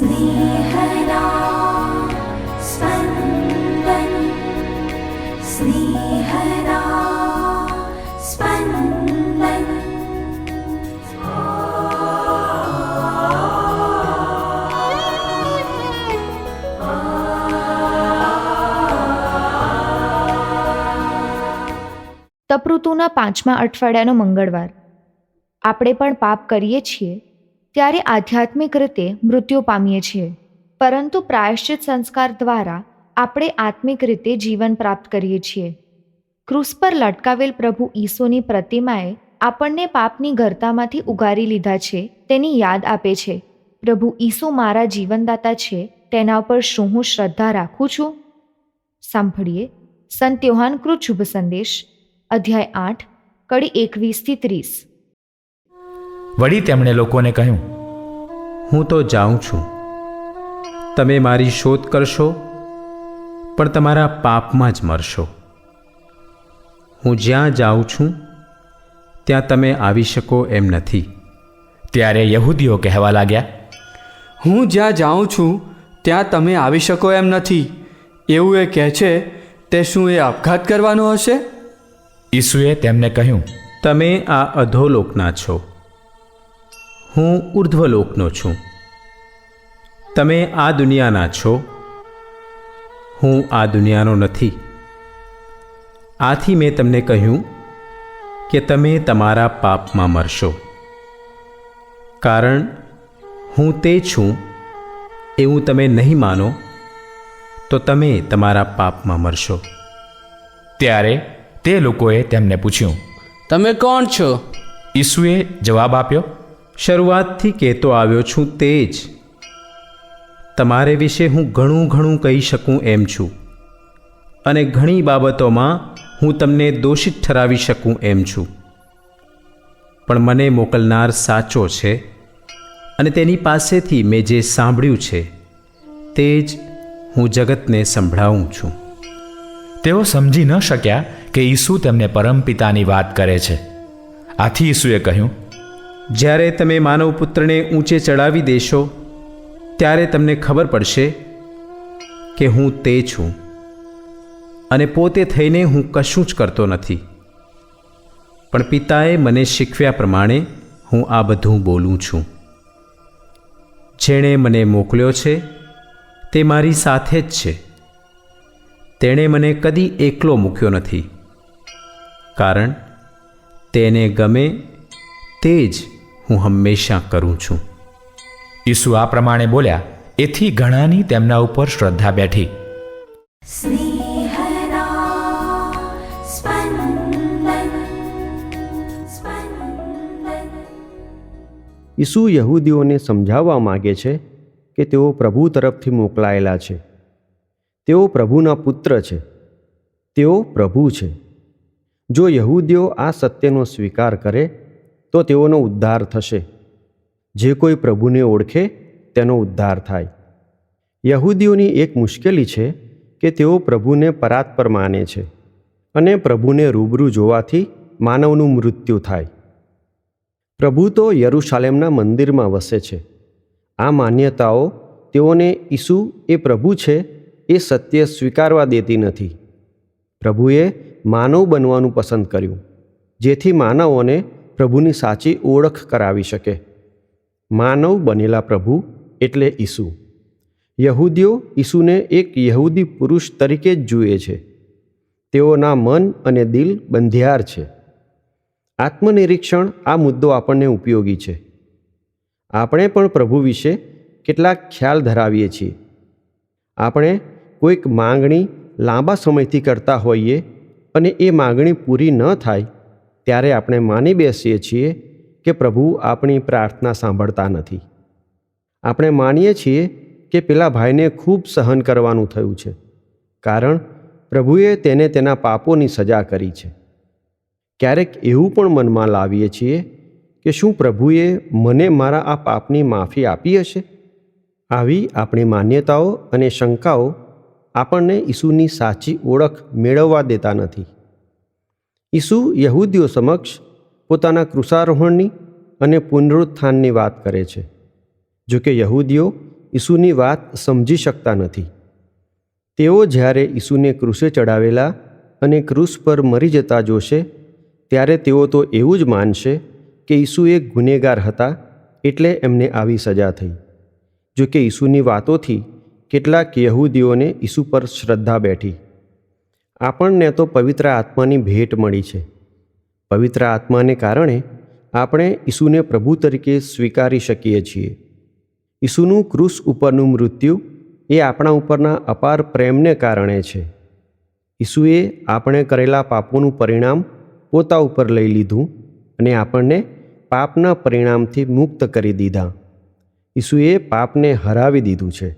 स्नेहदा स्पन्दन् स्नेहदा स्पन्दन् તપઋતુના પાંચમા અઠવાડિયાનો મંગળવાર આપણે પણ પાપ કરીએ છીએ ત્યારે આધ્યાત્મિક રીતે મૃત્યુ પામીએ છીએ. પરંતુ પ્રાયશ્ચિત સંસ્કાર દ્વારા આપણે આત્મિક રીતે જીવન પ્રાપ્ત કરીએ છીએ. ક્રૂસ પર લટકાવેલ પ્રભુ ઈસુની પ્રતિમાએ આપણને પાપની ઘરતામાંથી ઉગારી લીધા છે, તેની યાદ આપે છે. પ્રભુ ઈસુ મારા જીવનદાતા છે, તેના ઉપર શું હું શ્રદ્ધા રાખું છું? સાંભળીએ. સંત યોહાનકૃત શુભ સંદેશ, અધ્યાય આઠ, કડી એકવીસથી ત્રીસ. વળી તેમણે લોકોને કહ્યું હું તો જાઉં છું. તમે મારી શોધ કરશો પણ તમારા પાપમાં જ મરશો. હું જ્યાં જાઉં છું ત્યાં તમે આવી શકો એમ નથી. ત્યારે યહૂદીઓ કહેવા લાગ્યા હું જ્યાં જાઉં છું ત્યાં તમે આવી શકો એમ નથી. એવું એ કહે છે તે શું એ આપઘાત કરવાનો હશે? ઈસુએ તેમને કહ્યું તમે આ અધોલોકના છો. હું ઉર્ધ્વલોકનો છું. તમે આ દુનિયાના છો. હું આ દુનિયાનો નથી. આથી મેં તમને કહ્યું કે તમે તમારા પાપમાં મરશો. કારણ હું તે છું એવું તમે નહીં માનો તો તમે તમારા પાપમાં મરશો. ત્યારે તે લોકોએ તેમને પૂછ્યું તમે કોણ છો? ઈસુએ જવાબ આપ્યો શરૂઆતથી કહેતો આવ્યો છું તે જ. તમારે વિશે હું ઘણું ઘણું કહી શકું એમ છું. અને ઘણી બાબતોમાં હું તમને દોષિત ઠરાવી શકું એમ છું. પણ મને મોકલનાર સાચો છે અને તેની પાસેથી મેં જે સાંભળ્યું છે તે જ હું જગતને સંભળાવું છું. તેઓ સમજી ન શક્યા કે ઈસુ તેમને પરમપિતાની વાત કરે છે. આથી ઈસુએ કહ્યું જ્યારે તમે માનવ પુત્રને ઊંચે ચડાવી દેશો, ત્યારે તમને ખબર પડશે કે હું તે છું અને પોતે થઈને હું કશું જ કરતો નથી. પણ પિતાએ મને શીખવ્યા પ્રમાણે હું આ બધું બોલું છું. જેણે મને મોકલ્યો છે, તે મારી સાથે જ છે. તેણે મને કદી એકલો મૂક્યો નથી. કારણ, તેને ગમે તે જ હું હંમેશા કરું છું. ઈસુ આ પ્રમાણે બોલ્યા એથી ઘણાની તેમના ઉપર શ્રદ્ધા બેઠી. ઈસુ યહૂદીઓને સમજાવવા માગે છે કે તેઓ પ્રભુ તરફથી મોકલાયેલા છે. તેઓ પ્રભુના પુત્ર છે. તેઓ પ્રભુ છે. જો યહૂદીઓ આ સત્યનો સ્વીકાર કરે તો તેઓનો ઉદ્ધાર થશે. જે કોઈ પ્રભુને ઓળખે, તેનો ઉદ્ધાર થાય. યહૂદીઓની એક મુશ્કેલી છે કે તેઓ પ્રભુને પરાત્પર માને છે અને પ્રભુને રૂબરૂ જોવાથી માનવનું મૃત્યુ થાય. પ્રભુ તો યરુશાલેમના મંદિરમાં વસે છે. આ માન્યતાઓ તેઓને ઈસુ એ પ્રભુ છે એ સત્ય સ્વીકારવા દેતી નથી. પ્રભુએ માનવ બનવાનું પસંદ કર્યું, જેથી માનવોને પ્રભુની સાચી ઓળખ કરાવી શકે. માનવ બનેલા પ્રભુ એટલે ઈસુ. યહૂદીઓ ઈસુને એક યહૂદી પુરુષ તરીકે જ જુએ છે. તેઓના મન અને દિલ બંધિયાર છે. આત્મનિરીક્ષણ આ મુદ્દો આપણને ઉપયોગી છે. આપણે પણ પ્રભુ વિશે કેટલાક ખ્યાલ ધરાવીએ છીએ. આપણે કોઈક માંગણી લાંબા સમયથી કરતા હોઈએ અને એ માંગણી પૂરી ન થાય ત્યારે આપણે માની બેસીએ છીએ કે પ્રભુ આપણી પ્રાર્થના સાંભળતા નથી. આપણે માનીએ છીએ કે પેલા ભાઈને ખૂબ સહન કરવાનું થયું છે, કારણ પ્રભુએ તેને તેના પાપોની સજા કરી છે. ક્યારેક એવું પણ મનમાં લાવીએ છીએ કે શું પ્રભુએ મને મારા આ પાપની માફી આપી હશે? આવી આપણી માન્યતાઓ અને શંકાઓ આપણને ઈસુની સાચી ઓળખ મેળવવા દેતા નથી. ઈસુ યહૂદીઓ સમક્ષ પોતાના કૃષારોહણની અને પુનરુત્થાનની વાત કરે છે. જો કે યહૂદીઓ ઈસુની વાત સમજી શકતા નથી. તેઓ જ્યારે ઈસુને ક્રૂસે ચડાવેલા અને ક્રૂસ પર મરી જતા જોશે, ત્યારે તેઓ તો એવું જ માનશે કે ઈસુ એક ગુનેગાર હતા એટલે એમને આવી સજા થઈ. જો કે ઈસુની વાતોથી કેટલાક યહૂદીઓને ઈસુ પર શ્રદ્ધા બેઠી. આપણને તો પવિત્ર આત્માની ભેટ મળી છે. પવિત્ર આત્માને કારણે આપણે ઈસુને પ્રભુ તરીકે સ્વીકારી શકીએ છીએ. ઈસુનું ક્રુસ ઉપરનું મૃત્યુ એ આપણા ઉપરના અપાર પ્રેમને કારણે છે. ઈસુએ આપણે કરેલા પાપોનું પરિણામ પોતા ઉપર લઈ લીધું અને આપણને પાપના પરિણામથી મુક્ત કરી દીધા. ઈસુએ પાપને હરાવી દીધું છે.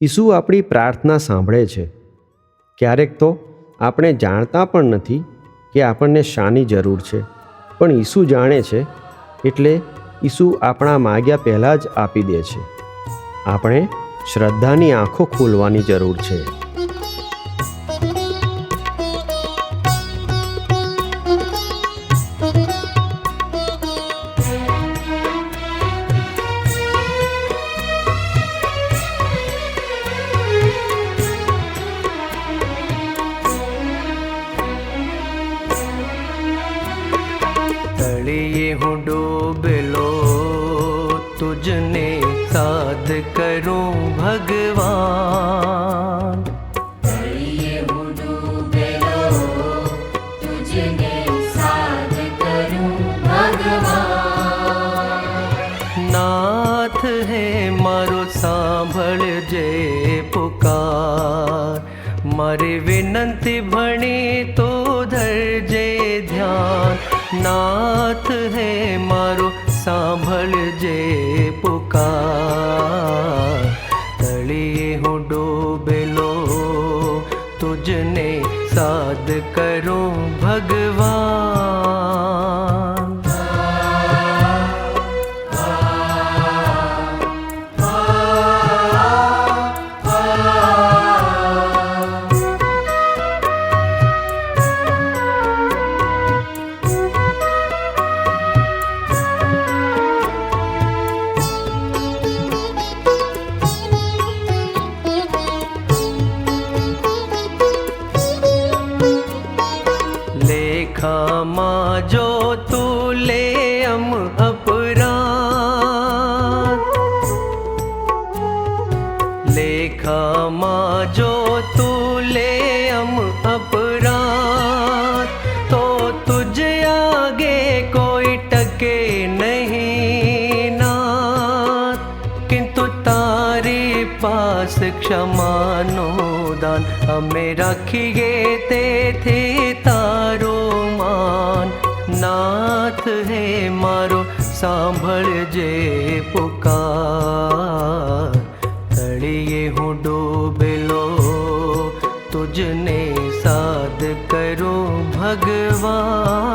ઈસુ આપણી પ્રાર્થના સાંભળે છે. ક્યારેક તો આપણે જાણતા પણ નથી કે આપણને શાની જરૂર છે. પણ ઈસુ જાણે છે, એટલે ઈસુ આપણા માગ્યા પહેલાં જ આપી દે છે. આપણે શ્રદ્ધાની આંખો ખોલવાની જરૂર છે. યાદ કરો ભગવાન નાથ હે મારો સાંભળજે પુકાર મારી વિનંતી ભણી તો ધરજે ધ્યાન નાથ હે મારો સાંભળજે પુકાર તળિયે હું ડૂબેલો તુજને સાધ કરું લેખામાં જો તારી પાસ ક્ષમાનો દાન અમે રાખીએ તેથી તારો માન નાથ હે મારો સાંભળજે પુકાર તળિયે હું ડૂબેલો તુજને સાધ કરું ભગવાન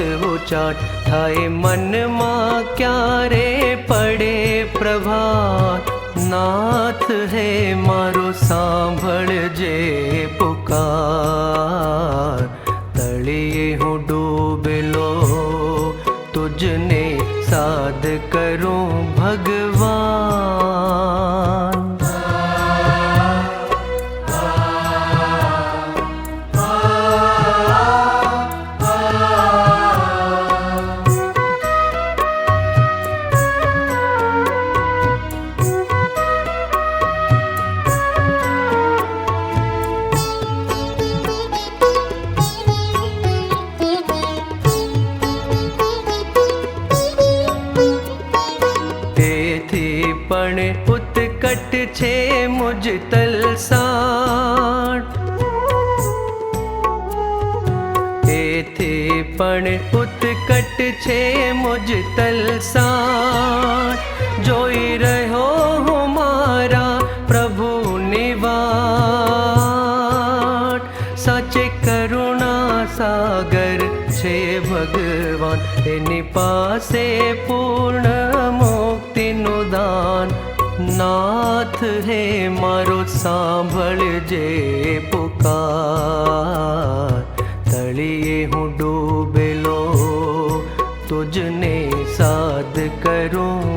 ઉચાટ થાય મનમાં ક્યારે પડે પ્રભાત? નાથ હે મારો સાંભળજે પુકાર. તળીએ હું ડૂબેલો, તુજને સાદ કરું ભગવાન. છે મુજ તલસાટ. એથી પણ ઉત્કટ છે મુજ તલસાટ. જોઈ રહ્યો હું મારા પ્રભુની વાટ. સાચે કરુણા સાગર છે ભગવાન. એની પાસે પૂર્ણ મુક્તિનું દાન નાથ હે મારો સાંભળજે પુકાર તળીએ હું ડૂબેલો તુજને સાદ કરું